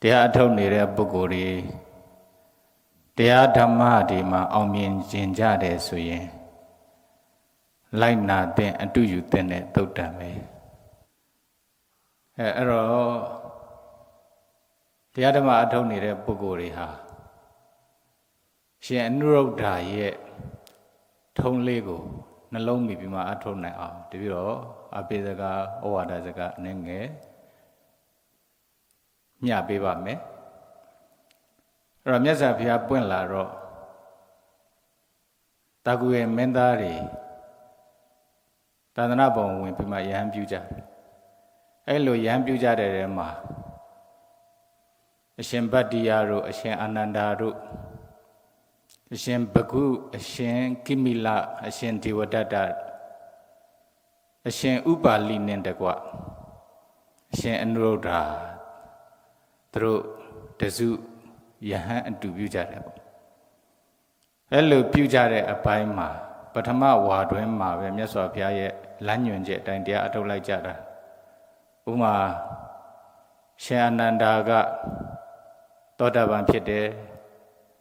တရားအထုတ်နေတဲ့ပုဂ္ဂိုလ်တွေတရားဓမ္မတွေမှာအောင်မြင်ခြင်းကြတယ်ဆိုရင်လိုက်နာတဲ့အတူယူတဲ့သုတ်တံပဲအဲအဲ့တော့တရားဓမ္မအထုတ်နေတဲ့ပုဂ္ဂိုလ်တွေဟာရှင်အနုရုဒ္ဓရဲ့ထုံးလေးကိုနှလုံးမိပြီးမှအထုတ်နိုင်အောင်တပြီးတော့အပိစကားဩဝါဒစကားအနည်းငယ် ညပေးပါမယ်အဲ့တော့မြတ်စွာဘုရားပွင့်လာတော့တာကူရဲ့မင်းသားတွေသာသနာပုံဝင်ပြီးမှယဟန်ပြုကြတယ်အဲ့လိုယဟန်ပြုကြတဲ့ထဲမှာအရှင်ဗတ္တိယတို့အရှင်အာနန္ဒာတို့အရှင်ဘဂုအရှင်ကိမိလအရှင်ဒေဝဒတ္တအရှင်ဥပါလိနဲ့တကွအရှင်အနုရုဒ္ဓ သူတို့တစုယဟန်အတူပြုကြတယ်ပေါ့အဲ့လိုပြုကြတဲ့အပိုင်းမှာပထမဝါတွင်မှာပဲမြတ်စွာဘုရားရဲ့လမ်းညွှန်ချက်အတိုင်းတရားအထုတ်လိုက်ကြတာဥမာရှင်အနန္ဒာကသောတာပန်ဖြစ်တယ်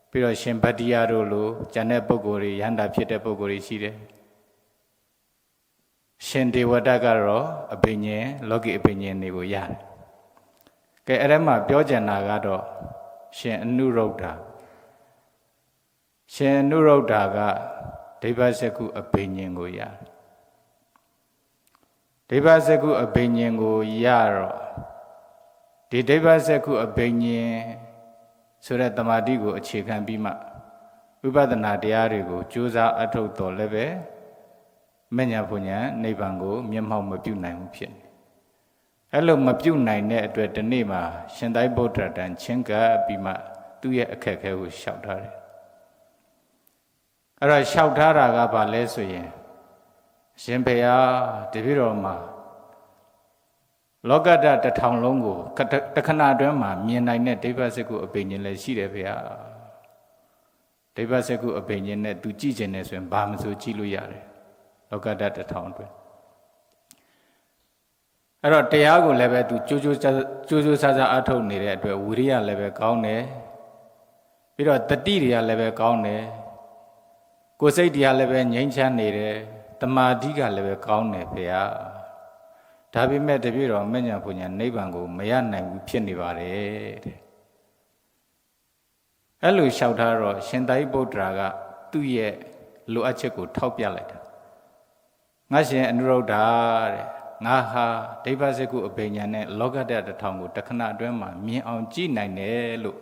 ပြီးတော့ရှင်ဗတ္တိယတို့လိုဉာဏ်တဲ့ပုဂ္ဂိုလ်တွေယန္တာဖြစ်တဲ့ပုဂ္ဂိုလ်တွေရှိတယ်ရှင်ဒေဝတ္တကတော့အဘိညာဉ်လောကီအဘိညာဉ်တွေကိုရတယ် ကဲအဲ့ဒါမှပြောကြံတာကတော့ရှင်အနုရုဒ္ဓရှင်အနုရုဒ္ဓကဒိဗ္ဗစကုအဘိညာဉ်ကိုရတယ်ဒိဗ္ဗစကုအဘိညာဉ်ကိုရတော့ဒီဒိဗ္ဗစကုအဘိညာဉ်ဆိုတဲ့တမာတိကိုအခြေခံပြီးမှဝိပဿနာတရားတွေကိုကြိုးစားအထုတ်တော်လည်းပဲမညာဘုညာနိဗ္ဗာန်ကိုမျက်မှောက်မပြုနိုင်ဘူးဖြစ်နေ အဲ့လိုမပြုနိုင်တဲ့အတွက်ဒီနေ့မှာရှင်သာရိပုတ္တရာတန်ချင်းကပ်ပြီးမှသူ့ရဲ့အခက်အခဲကိုရှောက်ထားတယ်အဲ့တော့ရှောက်ထားတာကဘာလဲဆိုရင်ရှင်ဖေဟာတပည့်တော်မှာလောကဓာတ်တစ်ထောင်လုံးကိုတခဏအတွင်းမှာမြင်နိုင်တဲ့ဒိဗ္ဗစကုအပိညာဉ်လည်းရှိတယ်ဖေဟာဒိဗ္ဗစကုအပိညာဉ်နဲ့သူကြည့်ကျင်နေဆိုရင်ဘာမှမဆိုကြည့်လို့ရတယ်လောကဓာတ်တစ်ထောင်အတွင်း အဲ့တော့တရားကိုလည်းပဲသူကြိုးကြိုးကြိုးကြိုးစားစားအထုတ်နေတဲ့အတွက်ဝိရိယလည်းပဲကောင်းတယ်ပြီးတော့တတိတွေကလည်းပဲကောင်းတယ်ကိုယ်စိတ်တရားလည်းပဲငြိမ်းချမ်းနေတယ်တမာတိကလည်းပဲကောင်းတယ်ဖေဟာဒါပေမဲ့တပြည့်တော်မညာပူညာနိဗ္ဗာန်ကိုမရနိုင်ဘူးဖြစ်နေပါတယ်တဲ့အဲ့လိုလျှောက်ထားတော့ရှင်သာရိပုတ္တရာကသူ့ရဲ့လိုအပ်ချက်ကိုထောက်ပြလိုက်တာငါရှင်အနုရုဒ္ဓတဲ့ ငါဟာဒိဗ္ဗစကုအပညာနဲ့လောကတ္တတထောင်ကိုတခဏအတွင်းမှာမြင်အောင်ကြည့်နိုင်တယ်လို့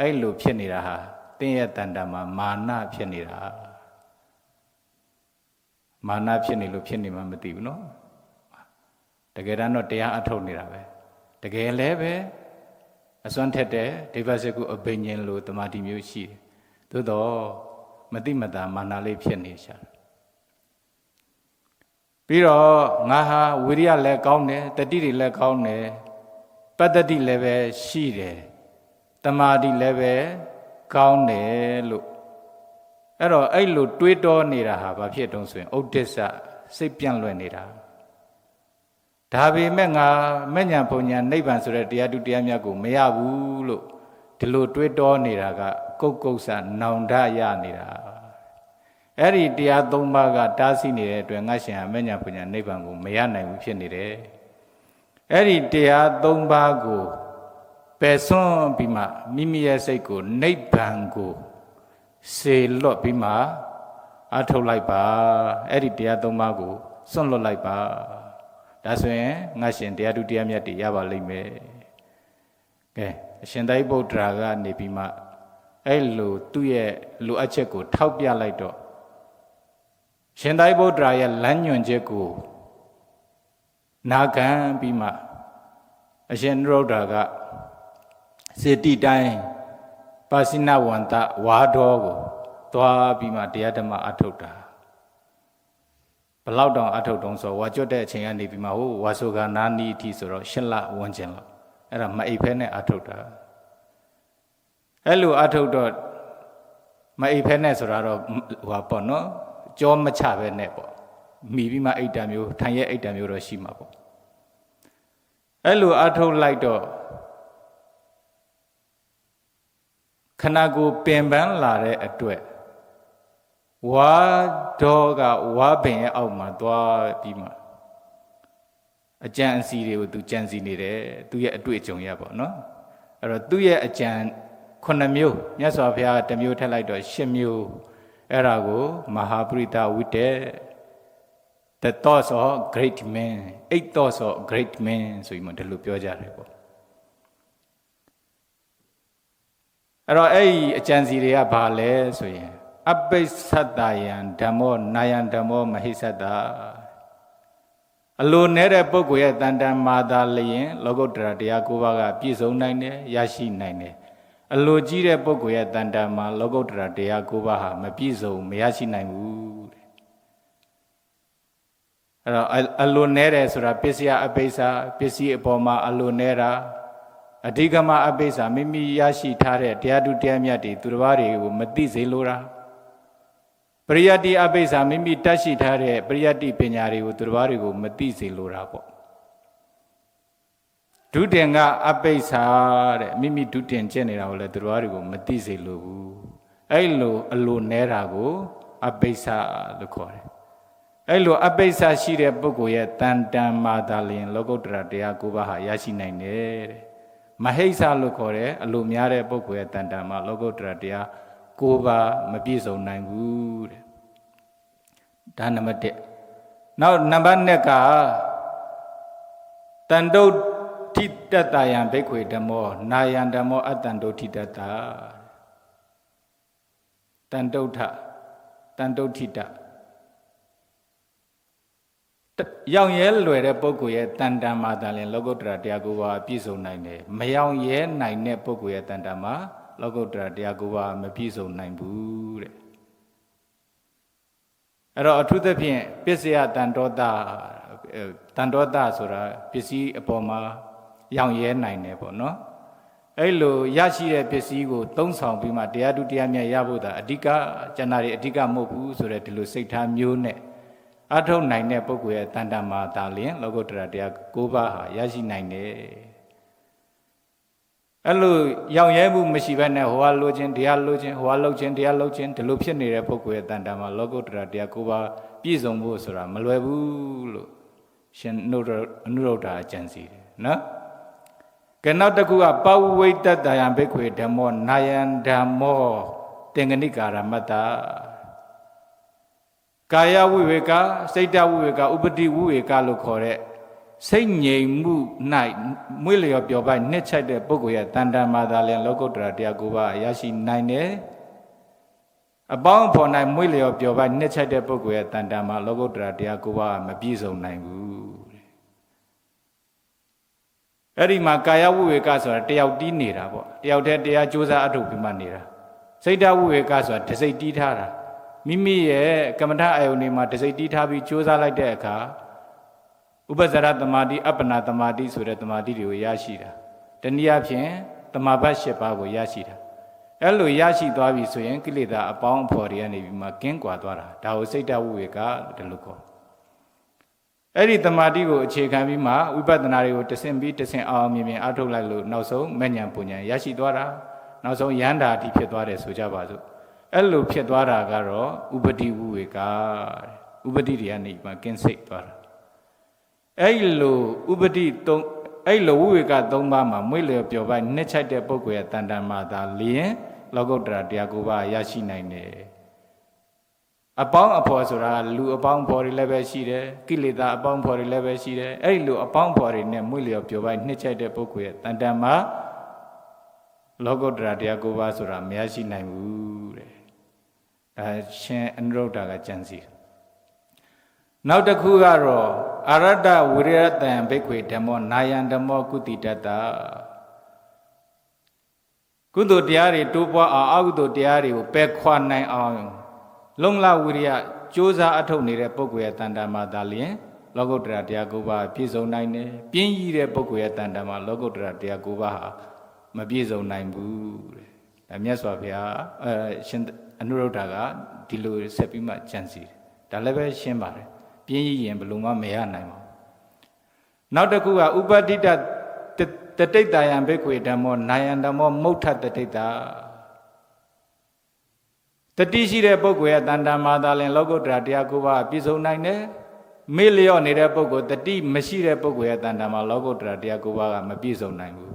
အဲ့လိုဖြစ်နေတာဟာတင်းရဲ့တန်တမှာမာနဖြစ်နေတာမာနဖြစ်နေလို့ဖြစ်နေမှမသိဘူးနော်တကယ်တမ်းတော့တရားအထုတ်နေတာပဲတကယ်လည်းပဲအစွမ်းထက်တဲ့ဒိဗ္ဗစကုအဘိညာဉ်လိုတမာတိမျိုးရှိတယ်သို့တော့မတိမတာမာနလေးဖြစ်နေရှာတယ် ပြီးတော့ငါဟာဝိရိယလည်းကောင်းတယ်တတိတွေလည်းကောင်းတယ်ပတ္တတိလည်းပဲရှိတယ်တမာတိလည်းပဲကောင်းတယ်လို့အဲ့တော့အဲ့လိုတွေးတောနေတာဟာဘာဖြစ်တုံးဆိုရင်ဥဒိစ္စစိတ်ပြန့်လွယ်နေတာဒါပေမဲ့ငါမဲ့ညာပုံညာနိဗ္ဗာန်ဆိုတဲ့တရားတူတရားမြတ်ကိုမရဘူးလို့ဒီလိုတွေးတောနေတာက ကုတ်ကုတ်ဆနောင်တရနေတာ အဲ့ဒီတရားသုံးပါးကတားဆီးနေတဲ့အတွက်ငါရှင်ဟာမဲ့ညာပုံညာနိဗ္ဗာန်ကိုမရနိုင်ဘူးဖြစ်နေတယ်အဲ့ဒီတရားသုံးပါးကိုပယ်စွန့်ပြီးမှမိမိရဲ့စိတ်ကိုနိဗ္ဗာန်ကိုစေလွတ်ပြီးမှအထုတ်လိုက်ပါအဲ့ဒီတရားသုံးပါးကိုစွန့်လွတ်လိုက်ပါဒါဆိုရင်ငါရှင်တရားသူတရားမြတ်တွေရပါလိမ့်မယ်ကဲအရှင်သာရိပုတ္တရာကနေပြီးမှအဲ့လိုသူ့ရဲ့လိုအပ်ချက်ကိုထောက်ပြလိုက်တော့ ရှင်သာရိပုတ္တရာရဲ့လမ်းညွှန်ချက်ကိုနာခံပြီးမှအရှင်နုရုဒ္ဓကစေတိတိုင်းပါစိနဝန္တဝါတော်ကိုသွားပြီးမှတရားဓမ္မအထုတ်တာဘလောက်တောင်အထုတ်တုံးဆိုဝါကျွတ်တဲ့အချိန်ကနေပြီးမှဟိုဝါဆိုကနာနီအထိဆိုတော့ရှစ်လဝန်းကျင်လောက်အဲ့ဒါမအိပ်ဖဲနဲ့အထုတ်တာအဲ့လိုအထုတ်တော့မအိပ်ဖဲနဲ့ဆိုတာတော့ဟိုပေါ့နော် ကြောမချပဲနဲ့ပေါ့မိပြီးမှအိတ်တံမျိုးထိုင်ရဲ့အိတ်တံမျိုးတော့ရှိမှာပေါ့အဲ့လိုအထုတ်လိုက်တော့ခန္ဓာကိုယ်ပင်ပန်းလာတဲ့အတွက်ဝါဒေါကဝါပင်ရဲ့အောက်မှာသွားပြီးမှအကြံအစီတွေကိုသူကြံစီနေတယ်သူရဲ့အတွေ့အကြုံရပါတော့အဲ့တော့သူ့ရဲ့အကြံခုနှစ်မျိုးမြတ်စွာဘုရားတစ်မျိုးထက်လိုက်တော့ရှစ်မျိုး အဲ့ဒါကိုမဟာပရိသဝိတ္တ the thoughts of great men eight thoughts of great men ဆိုပြီးမှဒီလိုပြောကြတယ်ပေါ့အဲ့တော့အဲ့ဒီအကြံစီတွေကဘာလဲဆိုရင် အပိစ္ဆတယံဓမ္မောနာယံဓမ္မောမဟိစ္ဆတအလိုနဲ့တဲ့ပုဂ္ဂိုလ်ရဲ့တန်တန်မာသာလျင် လောကုတ္တရာတရား၉ပါးကပြည့်စုံနိုင်တယ်ရရှိနိုင်တယ် အလိုကြီးတဲ့ပုဂ္ဂိုလ်ရဲ့တန်တန်မှာလောကုတ္တရာတရား၉ပါးဟာမပြည့်စုံမရရှိနိုင်ဘူးတဲ့အဲ့တော့အလိုနဲ့တယ်ဆိုတာပစ္စယအပိစ္ဆာပစ္စည်းအပေါ်မှာအလိုနဲ့တာအဓိကမအပိစ္ဆာမိမိရရှိထားတဲ့တရားသူတရားမြတ်တွေသူတစ်ပါးတွေကိုမသိစေလိုတာပရိယတ္တိအပိစ္ဆာမိမိတတ်ရှိထားတဲ့ပရိယတ္တိပညာတွေကိုသူတစ်ပါးတွေကိုမသိစေလိုတာပေါ့ ဒုတင်ကအပိစ္ဆာတဲ့မိမိဒုတင်ကျင့်နေတာကိုလည်းသူတစ်ပါးတွေကိုမသိစေလိုဘူးအဲ့လိုအလိုနဲတာကို အပိစ္ဆာလို့ခေါ်တယ်အဲ့လိုအပိစ္ဆာရှိတဲ့ပုဂ္ဂိုလ်ရဲ့တန်တန်မာသာလျင် လောကုတ္တရာတရား၉ပါးဟာရရှိနိုင်တယ်တဲ့မဟိစ္ဆာလို့ခေါ်တယ်အလိုများတဲ့ပုဂ္ဂိုလ်ရဲ့တန်တန်မှာလောကုတ္တရာတရား၉ပါးမပြည့်စုံနိုင်ဘူးတဲ့ဒါနံပါတ်1နောက်နံပါတ်2ကတန်တုတ် ထိတတယံဘိက္ခွေဓမ္မောနာယံဓမ္မောအတ္တန်တုတ်ထိတတတန်တုတ်ထတန်တုတ်ထိတရောင်ရဲလွယ်တဲ့ပုဂ္ဂိုလ်ရဲ့တန်တန်မှာတန်လင်လောကုတ္တရာတရားကိုပါပြည့်စုံနိုင်တယ်မရောင်ရဲနိုင်တဲ့ပုဂ္ဂိုလ်ရဲ့တန်တန်မှာလောကုတ္တရာတရားကိုပါမပြည့်စုံနိုင်ဘူးတဲ့အဲ့တော့အထူးသဖြင့်ပစ္စယတန်တောတတန်တောတဆိုတာပစ္စည်းအပေါ်မှာ ရောင်ရဲနိုင်တယ်ပေါ့နော်အဲ့လိုရရှိတဲ့ပစ္စည်းကိုသုံးဆောင်ပြီးမှတရားတူတရားမြတ်ရဖို့ဒါအဓိကကျန်တာတွေအဓိကမဟုတ်ဘူးဆိုတဲ့ဒီလိုစိတ်ထားမျိုးနဲ့အထုတ်နိုင်တဲ့ပုဂ္ဂိုလ်ရဲ့တန်တမာတာလင်လောကုတ္တရာတရား၉ပါးဟာရရှိနိုင်တယ်အဲ့လိုရောင်ရဲမှုမရှိဘဲနဲ့ဟိုကလိုခြင်းတရားလိုခြင်းဟိုကလှုပ်ခြင်းတရားလှုပ်ခြင်းဒီလိုဖြစ်နေတဲ့ပုဂ္ဂိုလ်ရဲ့တန်တမာလောကုတ္တရာတရား၉ပါးပြည့်စုံဖို့ဆိုတာမလွယ်ဘူးလို့ရှင်နှုတ်အနုရုဒ္ဓအကျင့်စီတယ်နော် ကဲနောက်တစ်ခုကပဝိတ္တတယံဘိက္ခွေဓမ္မောနာယံဓမ္မောတင်ဂဏိကာရမတ္တကာယဝိဝေကစိတ်တဝိဝေကဥပတိဝိဝေကလို့ခေါ်တဲ့စိတ်ငြိမ်မှု၌မွေးလျော်ပျော်ပိုက်နှစ်ချိုက်တဲ့ပုဂ္ဂိုလ်ရဲ့တန်တန်မာသာလျံလောကုတ္တရာတရားကိုပါရရှိနိုင်တယ်အပေါင်းဖော်၌မွေးလျော်ပျော်ပိုက်နှစ်ချိုက်တဲ့ပုဂ္ဂိုလ်ရဲ့တန်တန်မာလောကုတ္တရာတရားကိုပါမပြည့်စုံနိုင်ဘူး အဲ့ဒီမှာကာယဝိဝေကဆိုတာတယောက်တီးနေတာပေါ့တယောက်တည်းတရားကြိုးစားအထုတ်ပြီးမှနေတာစိတ်တဝိဝေကဆိုတာတစိတ်တီးထားတာမိမိရဲ့ကမ္မထအယုန်တွေမှာတစိတ်တီးထားပြီးကြိုးစားလိုက်တဲ့အခါဥပဇ္ဇရတမာတိအပ္ပနာတမာတိဆိုတဲ့တမာတိတွေကိုရရှိတာတနည်းအားဖြင့်တမာဘတ်၈ပါးကိုရရှိတာအဲ့လိုရရှိသွားပြီဆိုရင်ကိလေသာအပေါင်းအဖော်တွေကနေပြီးမှကင်းကွာသွားတာဒါကိုစိတ်တဝိဝေကလို့လို့ခေါ် အဲ့ဒီတမာတိကိုအခြေခံပြီးမှဝိပဿနာတွေကိုတဆင့်ပြီးတဆင့်အောင်မြင်မြင်အားထုတ်လိုက်လို့နောက်ဆုံးမဉ္ဇဉ်ပူဉ္ဇဉ်ရရှိသွားတာနောက်ဆုံးယန္တာအထိဖြစ်သွားတယ်ဆိုကြပါစို့အဲ့လိုဖြစ်သွားတာကတော့ဥပတိဝိဝေကတဲ့ဥပတိတွေကနေမှကင်းစိတ်သွားတာအဲ့လိုဥပတိသုံးအဲ့လိုဝိဝေက၃ပါးမှာမွေးလျော်ပျော်ပိုက်နှစ်ချိုက်တဲ့ပုဂ္ဂိုလ်ရဲ့တန်တန်မာသာလျင်လောကုတ္တရာတရားကိုပါရရှိနိုင်တယ် အပေါင်းအဖော်ဆိုတာလူအပေါင်းဖော်တွေလည်းပဲရှိတယ်ကိလေသာအပေါင်းဖော်တွေလည်းပဲရှိတယ်အဲ့လိုအပေါင်းဖော်တွေနဲ့မွေးလျော်ပျော်ပိုက်နှစ်ချိုက်တဲ့ပုဂ္ဂိုလ်ရဲ့တန်တန်မာလောကုတ္တရာတရားကိုပါဆိုတာမရရှိနိုင်ဘူးတဲ့အဲရှင်အနုရုဒ္ဓကကြံစီနောက်တစ်ခုကတော့အရတ္တဝိရတံဘိက္ခွေဓမ္မောနာယံဓမ္မောကုတိတတ္တကုသိုလ်တရားတွေတိုးပွားအောင်အကုသိုလ်တရားတွေကိုပယ်ခွာနိုင်အောင် လုံလဝိရိယကြိုးစားအထုတ်နေတဲ့ပုဂ္ဂိုလ်ရဲ့တန်တမာသာလျင်လောကုတ္တရာတရား၉ပါးပြည့်စုံနိုင်တယ်ပြင်းကြီးတဲ့ပုဂ္ဂိုလ်ရဲ့တန်တမာလောကုတ္တရာတရား၉ပါးဟာမပြည့်စုံနိုင်ဘူးတဲ့ဒါမြတ်စွာဘုရားအဲရှင်အနုရုဒ္ဓကဒီလိုဆက်ပြီးမှကြံစီတယ်ဒါလည်းပဲရှင်းပါတယ်ပြင်းကြီးရင်ဘယ်လိုမှမရနိုင်ပါဘူးနောက်တစ်ခုကဥပတိတတတိတယံဘိက္ခွေဓမ္မောနာယံဓမ္မောမုဋ္ဌတတိတ တတိရှိတဲ့ပုဂ္ဂိုလ်ရဲ့တန်တမာသာလင်လောကုတ္တရာတရားကိုပါပြည့်စုံနိုင်တယ်မေ့လျော့နေတဲ့ပုဂ္ဂိုလ်တတိမရှိတဲ့ပုဂ္ဂိုလ်ရဲ့တန်တမာလောကုတ္တရာတရားကိုပါကမပြည့်စုံနိုင်ဘူး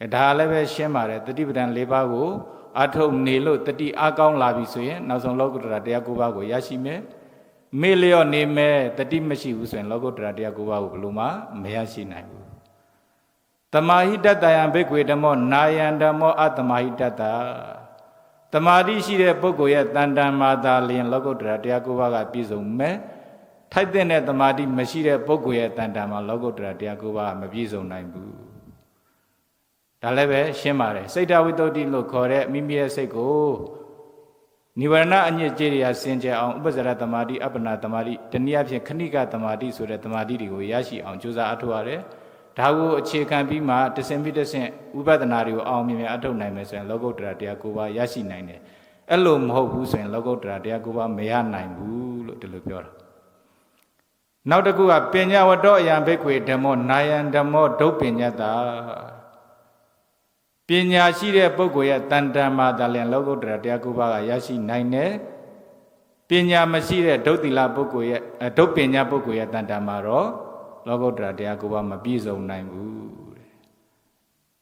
အဲဒါလည်းပဲရှင်းပါတယ်တတိပဒံ၄ပါးကိုအထုတ်နေလို့တတိအကောင်းလာပြီဆိုရင်နောက်ဆုံးလောကုတ္တရာတရားကိုပါကိုရရှိမယ်မေ့လျော့နေမယ်တတိမရှိဘူးဆိုရင်လောကုတ္တရာတရားကိုပါကိုဘယ်လိုမှမရရှိနိုင်ဘူးတမာဟိတတယံဘိက္ခွေဓမ္မောနာယံဓမ္မောအတမဟိတတတ မာတိရှိတဲ့ပုဂ္ဂိုလ်ရဲ့တန်တန်မာသာလျင်လောကုတ္တရာတရားကိုပါကပြည့်စုံမယ်ထိုက်တဲ့တမာတိမရှိတဲ့ပုဂ္ဂိုလ်ရဲ့တန်တန်မှာလောကုတ္တရာတရားကိုပါမပြည့်စုံနိုင်ဘူးဒါလည်းပဲရှင်းပါတယ်စိတ်တဝိတ္တုတိလို့ခေါ်တဲ့မိမိရဲ့စိတ်ကိုနိဝရဏအညစ်အကြေးတွေကစင်ကြယ်အောင်ဥပဇ္ဇရတမာတိအပ္ပနာတမာတိတနည်းအားဖြင့်ခဏိကတမာတိဆိုတဲ့တမာတိတွေကိုရရှိအောင်ကြိုးစားအထောက်ရတယ် ဒါကိုအခြေခံပြီးမှတဆင်ပြီးတဆင်ဥပဒနာတွေကိုအောင်မြင်မြင်အထောက်နိုင်မယ်ဆိုရင်လောကုတ္တရာတရားကိုပါရရှိနိုင်တယ်အဲ့လိုမဟုတ်ဘူးဆိုရင်လောကုတ္တရာတရားကိုပါမရနိုင်ဘူးလို့ဒီလိုပြောတာနောက်တစ်ခုကပညာဝတ္တောအယံဘိက္ခွေဓမ္မောနာယံဓမ္မောဒုပ္ပညတ္တာပညာရှိတဲ့ပုဂ္ဂိုလ်ရဲ့တန်တန်မာတလျင်လောကုတ္တရာတရားကိုပါကရရှိနိုင်တယ်ပညာမရှိတဲ့ဒုတိလပုဂ္ဂိုလ်ရဲ့ဒုပညာပုဂ္ဂိုလ်ရဲ့တန်တန်မာတော့ လောကုတ္တရာတရားကိုပါမပြည့်စုံနိုင်ဘူးတဲ့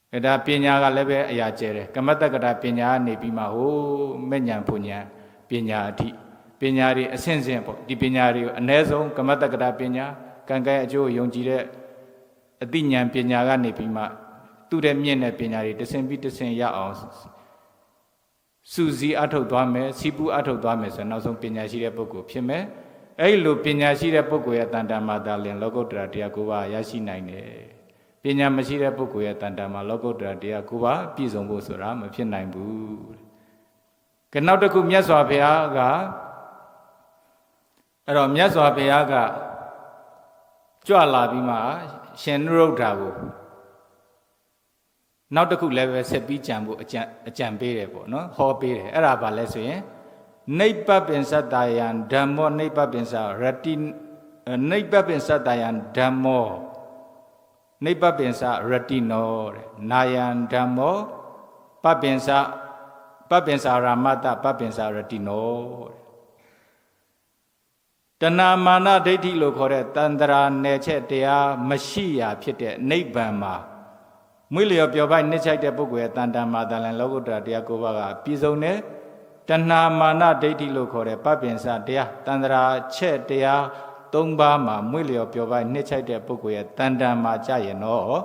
။အဲဒါပညာကလည်းပဲအရာကျဲတယ်။ကမ္မတက္ကတာပညာကနေပြီးမှဟိုမဲ့ညာဖွညာပညာအထိပညာတွေအဆင့်ဆင့်ပေါ့ဒီပညာတွေကိုအ ਨੇ ဆုံးကမ္မတက္ကတာပညာကံကဲအကျိုးယုံကြည်တဲ့အသိဉာဏ်ပညာကနေပြီးမှသူ့တဲ့မြင့်တဲ့ပညာတွေတဆင်ပြီးတဆင်ရအောင်စူစီအထုတ်သွားမယ်စီပူအထုတ်သွားမယ်ဆိုရင်နောက်ဆုံးပညာရှိတဲ့ပုဂ္ဂိုလ်ဖြစ်မယ် အဲ့လိုပညာရှိတဲ့ပုဂ္ဂိုလ်ရဲ့တန်တမာတာလင်လောကုတ္တရာတရားကိုပါရရှိနိုင်တယ်ပညာမရှိတဲ့ပုဂ္ဂိုလ်ရဲ့တန်တမာလောကုတ္တရာတရားကိုပါပြည့်စုံဖို့ဆိုတာမဖြစ်နိုင်ဘူးကနောက်တစ်ခုမြတ်စွာဘုရားကအဲ့တော့မြတ်စွာဘုရားကကြွလာပြီးမှရှင်နုရုဒ္ဓါကိုနောက်တစ်ခုလည်းပဲဆက်ပြီးကြံဖို့အကြံအကြံပေးတယ်ပေါ့နော်ဟောပေးတယ်အဲ့ဒါဘာလဲဆိုရင် နိဗ္ဗပင်စတ္တယံဓမ္မောနိဗ္ဗပင်္စရတိနိဗ္ဗပင်စတ္တယံဓမ္မောနိဗ္ဗပင်္စရတိနောတဲ့နာယံဓမ္မောပပင်္စပပင်္စရာမတပပင်္စရတိနောတဲ့တဏမာနဒိဋ္ဌိလို့ခေါ်တဲ့တန္တရာနယ်ချက်တရားမရှိရာဖြစ်တဲ့နိဗ္ဗာန်မှာမွေးလျော်ပျော်ပိုက်နှိမ့်ချိုက်တဲ့ပုဂ္ဂိုလ်ရဲ့တန်တန်မာတန်လန်လောကုတ္တရာတရားကိုးပါးကပြည်စုံတဲ့ တဏမာနဒိဋ္ဌိလို့ခေါ်တဲ့ပပင်စတရားတန္တရာချက်တရား၃ပါးမှာမွေ့လျော်ပျော်ပိုက်နှိမ့်ချိုက်တဲ့ပုဂ္ဂိုလ်ရဲ့တန်တန်မှာကြရင်တော့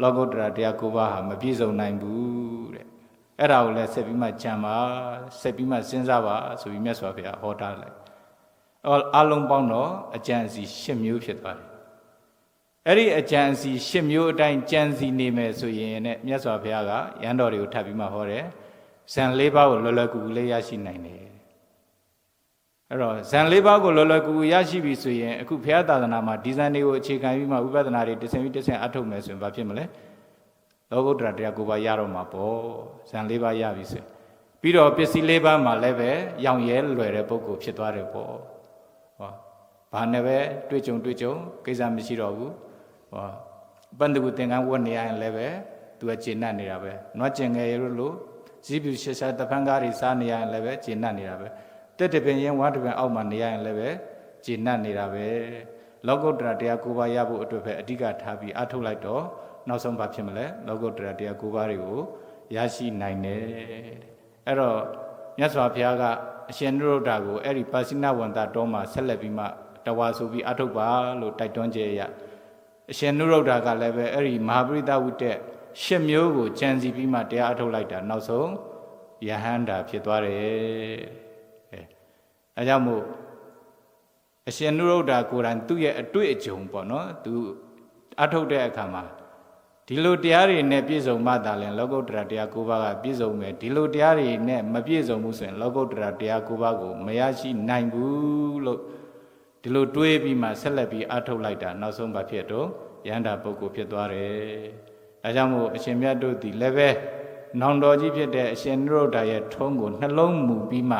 လောကုတ္တရာတရား၉ပါးဟာမပြည့်စုံနိုင်ဘူးတဲ့အဲ့ဒါကိုလည်းဆက်ပြီးမှကြံပါဆက်ပြီးမှစဉ်းစားပါဆိုပြီးမြတ်စွာဘုရားဟောထားလိုက်အော်အလုံးပေါင်းတော့အကျင့်စီ၈မျိုးဖြစ်သွားတယ်အဲ့ဒီအကျင့်စီ၈မျိုးအတိုင်းကြံစီနေမယ်ဆိုရင်ねမြတ်စွာဘုရားကရန်တော်တွေကိုထပ်ပြီးမှဟောတယ် ဇန်၄ပါးကိုလွယ်လွယ်ကူကူလေးရရှိနိုင်တယ်အဲ့တော့ဇန်၄ပါးကိုလွယ်လွယ်ကူကူရရှိပြီဆိုရင်အခုဘုရားသာသနာမှာဒီဇန်တွေကိုအခြေခံပြီးမှဥပဒနာတွေတဆင်ပြီးတဆင်အထုတ်မယ်ဆိုရင်ဘာဖြစ်မလဲလောကုတ္တရာတရားကိုပါရတော့မှာပေါ့ဇန်၄ပါးရပြီဆိုပြီးတော့ပစ္စည်း၄ပါးမှာလည်းပဲရောင်ရဲလွယ်တဲ့ပုံကိုဖြစ်သွားတယ်ပေါ့ဟောဘာနဲ့ပဲတွေ့ကြုံတွေ့ကြုံကိစ္စမရှိတော့ဘူးဟောပန္တကုသင်္ကန်းဝတ်နေရရင်လည်းပဲသူကကျေနပ်နေတာပဲနွားကျင်ငယ်ရလို့ ဇီးပြူရှစ်ဆက်တပန်းကားတွေစားနေရရင်လည်းပဲကျေနပ်နေတာပဲတက်တပင်ရင်ဝါတပင်အောက်မှာနေရရင်လည်းပဲကျေနပ်နေတာပဲလောကုတ္တရာတရားကိုးပါးရဖို့အတွက်ပဲအဓိကထားပြီးအထုတ်လိုက်တော့နောက်ဆုံးဘာဖြစ်မလဲလောကုတ္တရာတရားကိုးပါးတွေကိုရရှိနိုင်တယ်အဲ့တော့မြတ်စွာဘုရားကအရှင်နုရုဒ္ဓကိုအဲ့ဒီပါစိနဝန္တတော်မှာဆက်လက်ပြီးမှတဝါဆိုပြီးအထုတ်ပါလို့တိုက်တွန်းကြရအရှင်နုရုဒ္ဓကလည်းပဲအဲ့ဒီမဟာပရိသဝိတ္တ ရှစ်မျိုးကိုကြံစီပြီးမှတရားအထုတ်လိုက်တာနောက်ဆုံးယဟန္တာဖြစ်သွားတယ်အဲအဲကြောင့်မို့အရှင်နုရုဒ္ဓကိုယ်တိုင်သူ့ရဲ့အတွေ့အကြုံပေါ့နော်သူအထုတ်တဲ့အခါမှာဒီလိုတရားတွေနဲ့ပြည့်စုံမှသာလင်လောကုတ္တရာတရား၉ပါးကပြည့်စုံမယ်ဒီလိုတရားတွေနဲ့မပြည့်စုံဘူးဆိုရင်လောကုတ္တရာတရား၉ပါးကိုမရရှိနိုင်ဘူးလို့ဒီလိုတွေးပြီးမှဆက်လက်ပြီးအထုတ်လိုက်တာနောက်ဆုံးဘာဖြစ်တော့ယန္တာပုဂ္ဂိုလ်ဖြစ်သွားတယ် ဒါကြောင့်မို့အရှင်မြတ်တို့သည်လည်းပဲနောင်တော်ကြီးဖြစ်တဲ့အရှင်နုရုဒ္ဒရဲ့ထုံးကိုနှလုံးမူပြီးမှ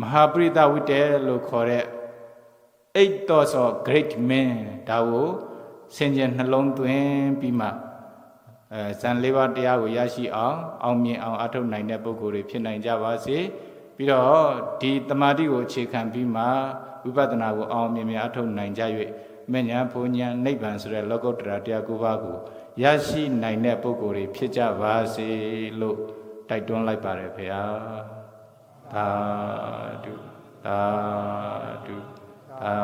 မဟာပရိသဝိတ္တလို့ခေါ်တဲ့ eight thoughts of great men ဒါကိုဆင်ခြင်နှလုံးသွင်းပြီးမှအဲဇန်လေးပါးတရားကိုရရှိအောင်အောင်မြင်အောင်အထောက်နိုင်တဲ့ပုဂ္ဂိုလ်တွေဖြစ်နိုင်ကြပါစေပြီးတော့ဒီတမာတိကိုအခြေခံပြီးမှဝိပဿနာကိုအောင်မြင်မြင်အထောက်နိုင်ကြ၍မဉ္ဇဏ်ဘုံဉ္ဇဏ်နိဗ္ဗာန်ဆိုတဲ့လောကုတ္တရာတရား၉ပါးကို ရရှိနိုင်တဲ့ပုဂ္ဂိုလ်တွေဖြစ်ကြပါစေလို့တိုက်တွန်းလိုက်ပါတယ်ဖေဟာသာဓုသာဓုသာ